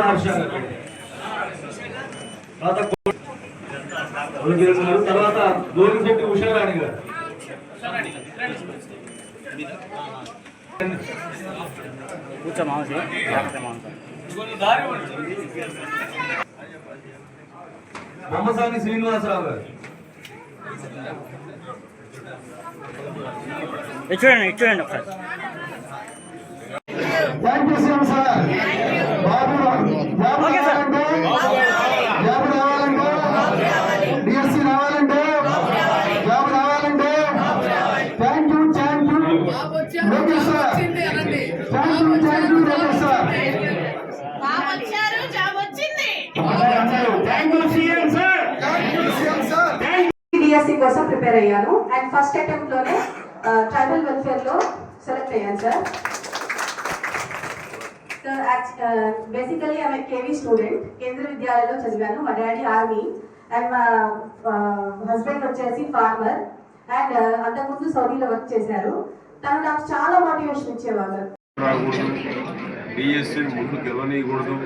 హర్ష గారు తర్వాత కొలిగిరి గారు తర్వాత గోవిందశెట్టి ఉషారాణి గారు. కూర్చో మామూలు బొమ్మసాని శ్రీనివాసరావు గారు. చూడండి చూడండి ఒకసారి. శ్రీరామ్ సార్. బాబు బాబు. రావాలంటే? బాబు రావాలంటే? డిఎస్సి రావాలంటే? బాబు రావాలంటే? Thank you thank you Lokesh sir thank you you Lokesh sir DSC కోసం ప్రిపేర్ అయ్యాను. అండ్ ఫస్ట్ అటెంప్ట్లోనే ట్రైబల్ వెల్ఫేర్లో సెలెక్ట్ అయ్యాను సార్ సార్ బేసికలీ ఆమె కేవీ స్టూడెంట్ కేంద్ర విద్యాలయంలో చదివాను మా డాడీ ఆర్మీ అండ్ మా హస్బెండ్ వచ్చేసి ఫార్మర్ అండ్ అంతకుముందు సౌదీలో వర్క్ చేశారు. తను నాకు చాలా మోటివేషన్ ఇచ్చేవాళ్ళు. డిఎస్సి ముందుకు వెళ్ళనీయకూడదు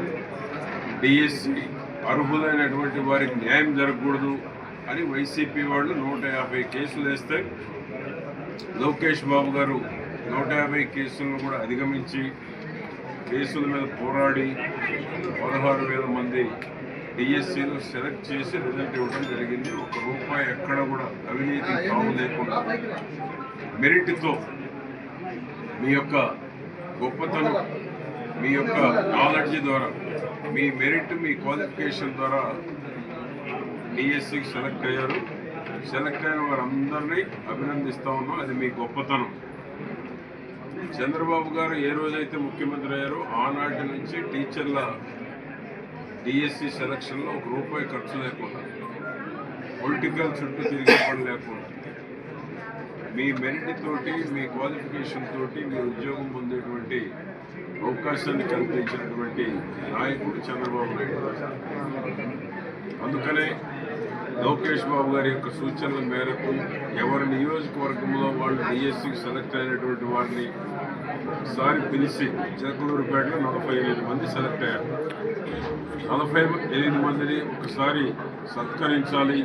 డిఎస్సి అర్హులైనటువంటి వారికి న్యాయం జరగకూడదు అని వైసీపీ వాళ్ళు నూట యాభై కేసులు వేస్తే లోకేష్ బాబు గారు నూట యాభై కేసులను కూడా అధిగమించి కేసుల మీద పోరాడి పదహారు వేల మంది డిఎస్సీలు సెలెక్ట్ చేసి రిజల్ట్ ఇవ్వడం జరిగింది. ఒక రూపాయి ఎక్కడ కూడా అవినీతి కావు లేకుండా మెరిట్తో మీ యొక్క గొప్పతనం మీ యొక్క నాలెడ్జ్ ద్వారా మీ మెరిట్ మీ క్వాలిఫికేషన్ ద్వారా డిఎస్సికి సెలెక్ట్ అయ్యారు. సెలెక్ట్ అయిన వారందరినీ అభినందిస్తూ ఉన్నాం. అది మీ గొప్పతనం. చంద్రబాబు గారు ఏ రోజైతే ముఖ్యమంత్రి అయ్యారో ఆనాటి నుంచి టీచర్ల డిఎస్సి సెలక్షన్లో ఒక రూపాయి ఖర్చు లేకుండా పొలిటికల్ చుట్టూ తిరిగే పని లేకుండా మీ మెరిట్ తోటి మీ క్వాలిఫికేషన్ తోటి మీ ఉద్యోగం పొందేటువంటి అవకాశాన్ని కల్పించినటువంటి నాయకుడు చంద్రబాబు నాయుడు అందుకనే లోకేష్ బాబు గారి యొక్క సూచనల మేరకు ఎవరి నియోజకవర్గంలో వాళ్ళు డిఎస్సికి సెలెక్ట్ అయినటువంటి వారిని ఒకసారి పిలిచి చిలకలూరుపేటలో నలభై ఎనిమిది మంది సెలెక్ట్ అయ్యారు. నలభై ఎనిమిది మందిని ఒకసారి సత్కరించాలి.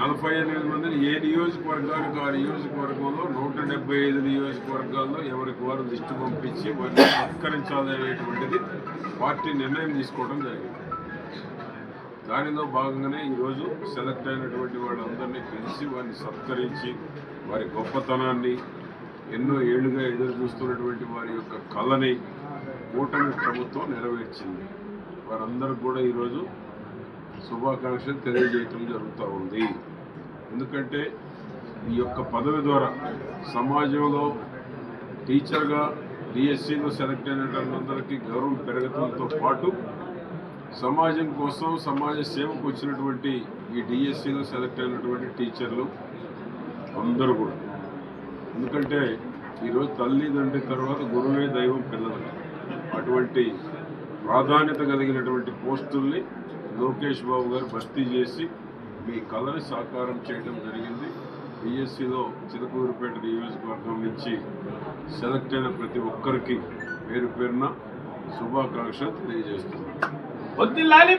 నలభై ఎనిమిది మందిని ఏ నియోజకవర్గానికి ఆ నియోజకవర్గంలో నూట డెబ్బై ఐదు నియోజకవర్గాల్లో ఎవరికి వారు లిస్టు పంపించి వారిని సత్కరించాలి అనేటువంటిది పార్టీ నిర్ణయం తీసుకోవడం జరిగింది. దానిలో భాగంగానే ఈరోజు సెలెక్ట్ అయినటువంటి వాళ్ళందరినీ పిలిచి వారిని సత్కరించి వారి గొప్పతనాన్ని ఎన్నో ఏళ్ళుగా ఎదురు చూస్తున్నటువంటి వారి యొక్క కళని కూటమి ప్రభుత్వం నెరవేర్చింది. వారందరూ కూడా ఈరోజు శుభాకాంక్షలు తెలియజేయటం జరుగుతూ ఉంది. ఎందుకంటే ఈ యొక్క పదవి ద్వారా సమాజంలో టీచర్గా డిఎస్సిలో సెలెక్ట్ అయినటువంటి అందరికీ గౌరవం పెరగడంతో పాటు సమాజం కోసం సమాజ సేవకు వచ్చినటువంటి ఈ డిఎస్సిలో సెలెక్ట్ అయినటువంటి టీచర్లు అందరూ కూడా. ఎందుకంటే ఈరోజు తల్లిదండ్రి తర్వాత గురువే దైవం పిల్లలు. అటువంటి ప్రాధాన్యత కలిగినటువంటి పోస్టుల్ని లోకేష్ బాబు గారు భర్తీ చేసి మీ కళని సాకారం చేయడం జరిగింది. బిఎస్సిలో చిలకూరుపేట నియోజకవర్గం నుంచి సెలెక్ట్ అయిన ప్రతి ఒక్కరికి పేరు పేరున శుభాకాంక్షలు తెలియజేస్తున్నాను. వద్దు లాలి